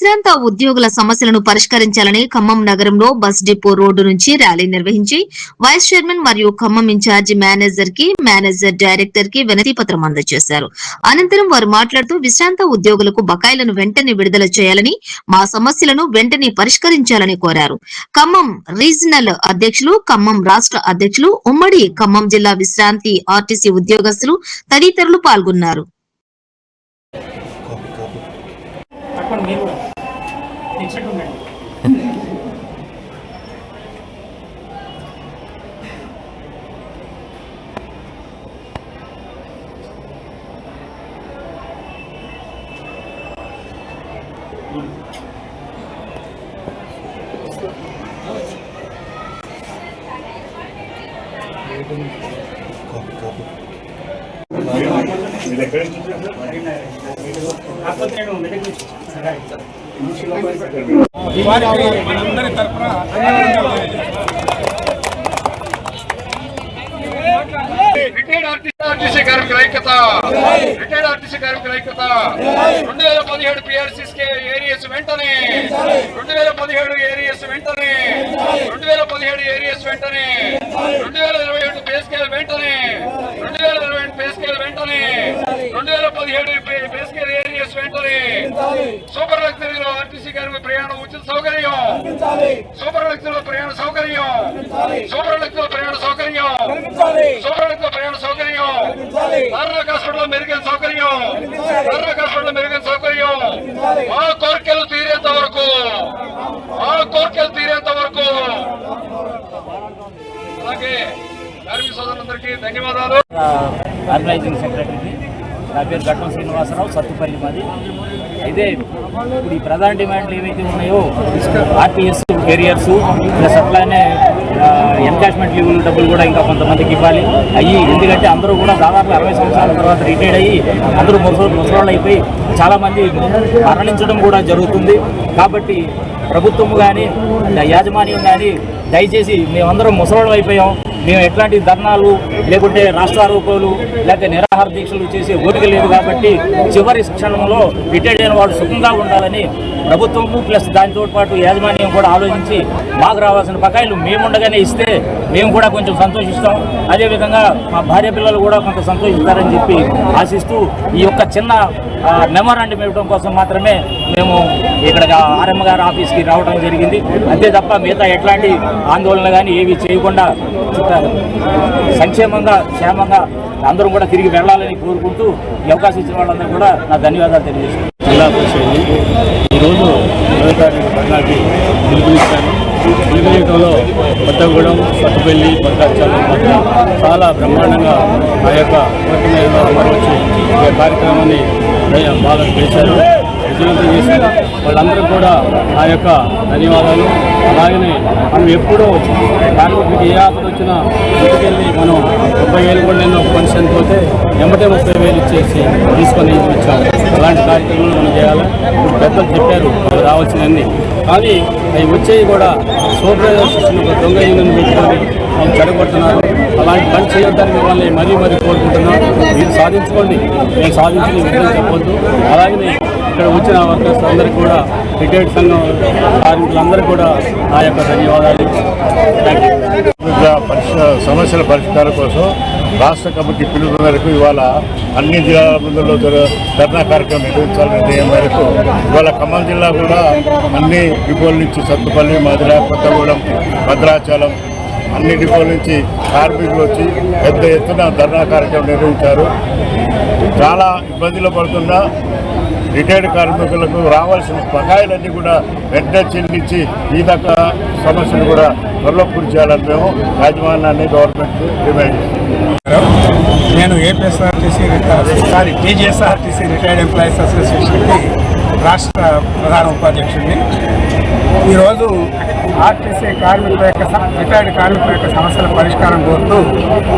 విశ్రాంత ఉద్యోగుల సమస్యలను పరిష్కరించాలని ఖమ్మం నగరంలో బస్ డిపో రోడ్డు నుంచి ర్యాలీ నిర్వహించి వైస్ చైర్మన్ మరియు ఖమ్మం ఇన్ఛార్జి మేనేజర్కి మేనేజర్ డైరెక్టర్కి వినతి పత్రం అందజేశారు. అనంతరం వారు మాట్లాడుతూ విశ్రాంత ఉద్యోగులకు బకాయిలను వెంటనే విడుదల చేయాలని మా సమస్యలను వెంటనే పరిష్కరించాలని కోరారు. ఖమ్మం రీజనల్ అధ్యక్షులు ఖమ్మం రాష్ట్ర అధ్యక్షులు ఉమ్మడి ఖమ్మం జిల్లా విశ్రాంతి ఆర్టీసీ ఉద్యోగస్తులు తదితరులు పాల్గొన్నారు పట్టుకోండి మీరు కూడా ఇచ్చినట్టు ఉండండి కాకపోతే నేను మెదక్ నుంచి వచ్చాను. వారికి మనందరి తరఫున రిటైర్డ్ ఆర్టీసీ ఆర్టీసీ కార్మికుల ఐక్యత రిటైర్డ్ ఆర్టీసీ కార్మికుల ఐక్యత. రెండు వేల పదిహేడు పిఆర్సీస్ ఏరియస్ వెంటనే. రెండు వేల పదిహేడు ఏరియస్ వెంటనే. రెండు వేల పదిహేడు ఏరియస్ వెంటనే. రెండు వేల ఇరవై ఏడు పే స్కేల్ వెంటనే. రెండు వేల ఇరవై ఏడు పే స్కేల్ వెంటనే. రెండు వేల పదిహేడు పే స్కేల్ ఏరియాస్ వెంటనే. సూపర్ లగ్జరీలో ఆర్టీసీ కార్మిక ప్రయాణం ఉచిత సౌకర్యం. సూపర్ లగ్జరీలో ప్రయాణ సౌకర్యం. సూపర్ లగ్జరీలో ప్రయాణ సౌకర్యం. సూపర్ సూపర్లతో ప్రయాణ సౌకర్యం. హాస్పిటల్ మెరుగైన సౌకర్యం. హాస్పిటల్ మెరుగైన సౌకర్యం. మా కోరికలు తీరేంత వరకు. మా కోరికలు తీరేంత వరకు. అలాగే కార్మిక సోదరులందరికీ ధన్యవాదాలు. ఆర్గనైజింగ్ సెక్రటరీని నా పేరు గట్టం శ్రీనివాసరావు సత్తుపల్లి మాది. అయితే ఇప్పుడు ఈ ప్రధాన డిమాండ్లు ఏవైతే ఉన్నాయో ఆర్టీఎస్ కెరియర్స్ ప్లస్ అట్లానే ఎన్కాష్మెంట్ లీవ్ డబ్బులు కూడా ఇంకా కొంతమందికి ఇవ్వాలి. అయ్యి ఎందుకంటే అందరూ కూడా దాదాపు అరవై సంవత్సరాల తర్వాత రిటైర్డ్ అయ్యి అందరూ ముసలు ముసలాళ్ళు అయిపోయి చాలామంది మరణించడం కూడా జరుగుతుంది. కాబట్టి ప్రభుత్వం కానీ యాజమాన్యం కానీ దయచేసి మేమందరం ముసలం అయిపోయాం. మేము ఎట్లాంటి ధర్నాలు లేకుంటే రాష్ట్రారోపాలు లేకపోతే నిరాహార దీక్షలు చేసే ఓపిక లేదు కాబట్టి చివరి క్షణంలో రిటైర్డ్ అయిన వాడు సుఖంగా ఉండాలని ప్రభుత్వము ప్లస్ దానితో పాటు యాజమాన్యం కూడా ఆలోచించి మాకు రావాల్సిన బకాయిలు మేముండగానే ఇస్తే మేము కూడా కొంచెం సంతోషిస్తాం. అదేవిధంగా మా భార్య పిల్లలు కూడా కొంత సంతోషిస్తారని చెప్పి ఆశిస్తూ ఈ యొక్క చిన్న మెమోరాండం ఇవ్వడం కోసం మాత్రమే మేము ఇక్కడ ఆర్ఎం గారి ఆఫీస్కి రావడం జరిగింది. అంతే తప్ప మిగతా ఎట్లాంటి ఆందోళన కానీ ఏవి చేయకుండా సంక్షేమంగా క్షేమంగా అందరూ కూడా తిరిగి వెళ్ళాలని కోరుకుంటూ ఈ అవకాశం ఇచ్చిన వాళ్ళందరూ కూడా నా ధన్యవాదాలు తెలియజేస్తున్నాను. జిల్లా పరిషత్ ఈరోజు ఇరవై తారీఖు పద్నాలుగు పిలుపునిచ్చాను. పిలుపునియటంలో కొత్తగూడెం సత్తుపల్లి భద్రాచలం మధ్య చాలా బ్రహ్మాండంగా ఆ యొక్క కోరికమైన ఈ కార్యక్రమాన్ని బాగా చేశారు. విజయవంతం చేశారు వాళ్ళందరూ కూడా ఆ యొక్క ధన్యవాదాలు. అలాగనే మనం ఎప్పుడూ కార్మికుడికి ఏ ఆపద వచ్చినా ఇంటికెళ్ళి మనం ముప్పై వేలు కూడా నేను పెన్షన్ పోతే ఎంబటే ముప్పై వేలు ఇచ్చేసి తీసుకొని వచ్చాము. అలాంటి కార్యక్రమాలు మనం చేయాలి. ఇప్పుడు పెద్దలు చెప్పారు అవి రావాల్సినవన్నీ. కానీ అవి వచ్చేవి కూడా సూపర్వైజర్ సిస్టమ్ ఒక దొంగ యూనియన్ పెట్టుకొని వాళ్ళు చెడగొడుతున్నారు. అలాంటి పని చేయడానికి మిమ్మల్ని మరీ మరీ కోరుకుంటున్నాం మీరు సాధించుకోండి. నేను సాధించిన విధంగా చెప్పొద్దు. అలాగే ఇక్కడ వచ్చిన వర్కర్స్ అందరికీ కూడా రిటైర్డ్ సంఘం కార్మికులందరూ కూడా నా యొక్క ధన్యవాదాలు. పరిష సమస్యల పరిష్కారం కోసం రాష్ట్ర కమిటీ పిలుపు మేరకు ఇవాళ అన్ని జిల్లాల ముందులో ధర్నా కార్యక్రమం నిర్వహించాలనే నిర్ణయం మేరకు ఇవాళ ఖమ్మం జిల్లా కూడా అన్ని డిపోల నుంచి సత్తుపల్లి మధుర కొత్తగూడెం భద్రాచలం అన్ని డిపోల నుంచి కార్మికులు వచ్చి పెద్ద ఎత్తున ధర్నా కార్యక్రమం నిర్వహించారు. చాలా ఇబ్బందులు పడుతున్న రిటైర్డ్ కార్మికులకు రావాల్సిన బకాయిలన్నీ కూడా వెంటనే చెల్లించి ఈ దాకా సమస్యలు కూడా త్వరలో పూర్తి చేయాలని మేము యాజమాన్యాన్ని గవర్నమెంట్ డిమాండ్ నేను APSRTC sorry TGSRTC retired employees అసోసియేషన్కి రాష్ట్ర ప్రధాన ఉపాధ్యక్షుడిని. ఈరోజు ఆర్టీసీ కార్మికుల యొక్క రిటైర్డ్ కార్మికుల యొక్క సమస్యల పరిష్కారం కోరుతూ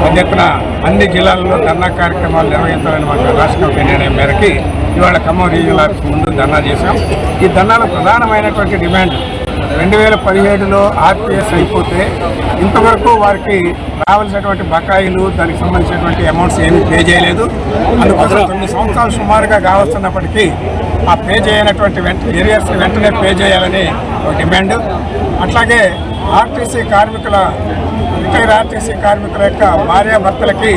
పెద్ద ఎత్తున అన్ని జిల్లాల్లో ధర్నా కార్యక్రమాలు నిర్వహించాలని మాకు రాష్ట్ర కమిటీ నిర్ణయం మేరకి ఇవాళ ఖమ్మం రీజనల్ ఆఫీస్ ముందు ధర్నా చేశాం. ఈ ధర్నాలో ప్రధానమైనటువంటి డిమాండ్ రెండు వేల పదిహేడులో ఆర్పిఎస్ అయిపోతే ఇంతవరకు వారికి రావాల్సినటువంటి బకాయిలు దానికి సంబంధించినటువంటి అమౌంట్స్ ఏమీ పే చేయలేదు. అందుకోసం తొమ్మిది సంవత్సరాలు సుమారుగా కావస్తున్నప్పటికీ ఆ పే చేయనటువంటి వెంట ఏరియాస్ వెంటనే పే చేయాలని ఒక డిమాండ్. అట్లాగే ఆర్టీసీ కార్మికుల రిటైర్ ఆర్టీసీ కార్మికుల యొక్క భార్యాభర్తలకి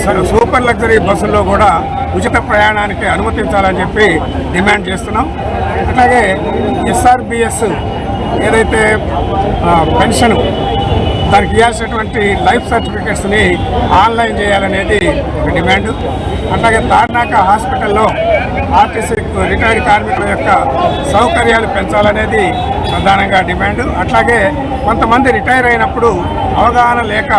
స- సూపర్ లగ్జరీ బస్సుల్లో కూడా ఉచిత ప్రయాణానికి అనుమతించాలని చెప్పి డిమాండ్ చేస్తున్నాం. అట్లాగే ఎస్ఆర్బిఎస్ ఏదైతే పెన్షన్ దానికి ఇవ్వాల్సినటువంటి లైఫ్ సర్టిఫికేట్స్ని ఆన్లైన్ చేయాలనేది ఒక డిమాండ్. అట్లాగే తార్నాక హాస్పిటల్లో ఆర్టీసీ రిటైర్డ్ కార్మికుల యొక్క సౌకర్యాలు పెంచాలనేది ప్రధానంగా డిమాండ్. అట్లాగే కొంతమంది రిటైర్ అయినప్పుడు అవగాహన లేక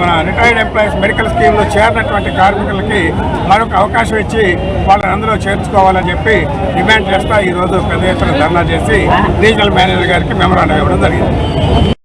మన రిటైర్డ్ ఎంప్లాయీస్ మెడికల్ స్కీమ్లో చేరినటువంటి కార్మికులకి మరొక అవకాశం ఇచ్చి వాళ్ళని అందులో చేర్చుకోవాలని చెప్పి డిమాండ్ చేస్తా ఈరోజు పెద్ద ఎత్తున ధర్నా చేసి రీజనల్ మేనేజర్ గారికి మెమరాండం ఇవ్వడం జరిగింది.